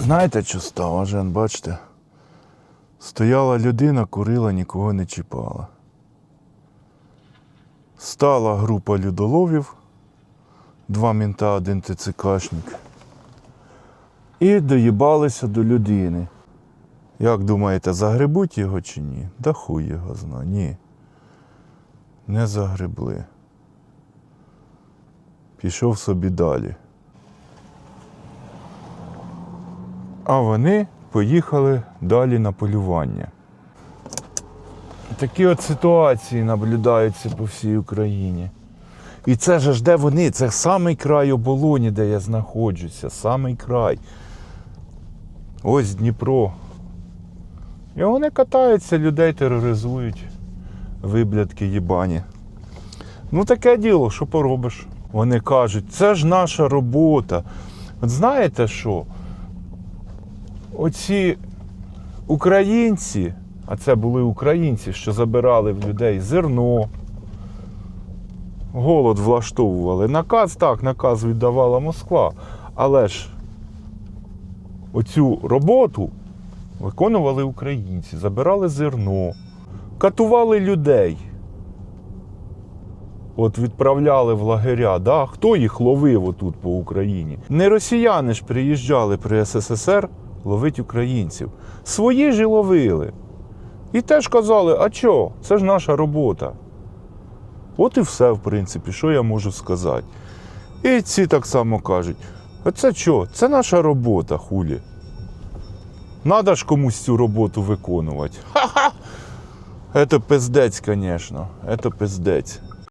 Знаєте, що стало, Жен, бачите? Стояла людина, курила, нікого не чіпала. Стала група людоловів, два мінта, один ТЦКшник. І доїбалися до людини. Як думаєте, загребуть його чи ні? Да хуй його зна. Ні. Не загребли. Пішов собі далі. А вони поїхали далі на полювання. Такі от ситуації наблюдаються по всій Україні. І це ж де вони? Це самий край оболоні, де я знаходжуся, самий край. Ось Дніпро. І вони катаються, людей тероризують. Виблядки їбані. Ну таке діло, що поробиш. Вони кажуть, це ж наша робота. От знаєте що? Оці українці, а це були українці, що забирали в людей зерно, голод влаштовували. Наказ так, наказ віддавала Москва. Але ж оцю роботу виконували українці, забирали зерно, катували людей. От відправляли в лагеря, да? хто їх ловив отут по Україні? Не росіяни ж приїжджали при СССР ловити українців. Свої ж і ловили. І теж казали, а чо, це ж наша робота. От і все, в принципі, що я можу сказати. І ці так само кажуть: а це що? Це наша робота, хулі. Надо ж комусь цю роботу виконувати. Ха-ха! Це пиздець, звісно. Це пиздець.